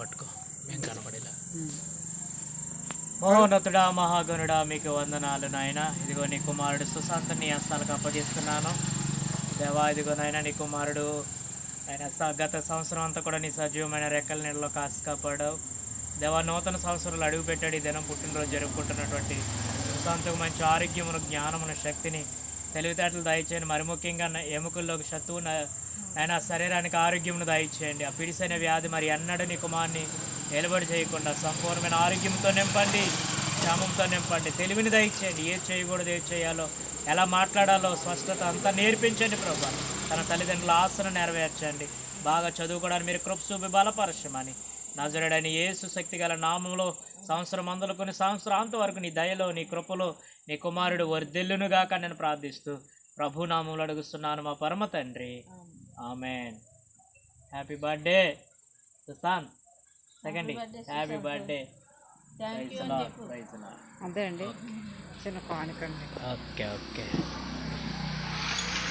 పట్టుకో. మేము కనపడేలా. మహోన్నతుడా మహాగణుడా మీకు వందనాలు నాయన. ఇదిగో నీ కుమారుడు సుశాంత్ నీ హస్తాలకు అప్పగిస్తున్నాను దేవా ఇదిగో నాయన నీ కుమారుడు. ఆయన గత సంవత్సరం అంతా కూడా నీ సజీవమైన రెక్కల నీళ్ళలో కాసి కాపాడావు దేవా నూతన సంవత్సరాలు అడుగుపెట్టాడు. ఈ దినం పుట్టినరోజు జరుపుకుంటున్నటువంటి సుశాంత్కు మంచి ఆరోగ్యమును జ్ఞానమును శక్తిని తెలివితేటలు దయచేయండి. మరి ముఖ్యంగా ఎముకల్లోకి శత్రువు ఆయన శరీరానికి ఆరోగ్యమును దయచేయండి. ఆ పిడిసైన వ్యాధి మరి ఎన్నడూ నీ కుమార్ని నిలబడి చేయకుండా సంపూర్ణమైన ఆరోగ్యంతో నింపండి క్షేమంతో నింపండి. తెలివిని దయచేయండి. ఏది చేయకూడదు ఏది చేయాలో ఎలా మాట్లాడాలో స్పష్టత అంతా నేర్పించండి ప్రభా. తన తల్లిదండ్రుల ఆశను నెరవేర్చండి. బాగా చదువుకోవడానికి మీరు కృప బలపరచమని. నజరుడని యేసు శక్తి గల నామంలో సంవత్సరం మొదలుకొని సంవత్సరాంత వరకు నీ దయలో నీ కృపలో నీ కుమారుడు వర్ధిల్లునుగాక నేను ప్రార్థిస్తూ ప్రభు నామంలో అడుగుస్తున్నాను మా పరమ తండ్రి. Amen. Happy birthday Sushant second happy birthday అదే అండి. చిన్న కానుకండి. Okay okay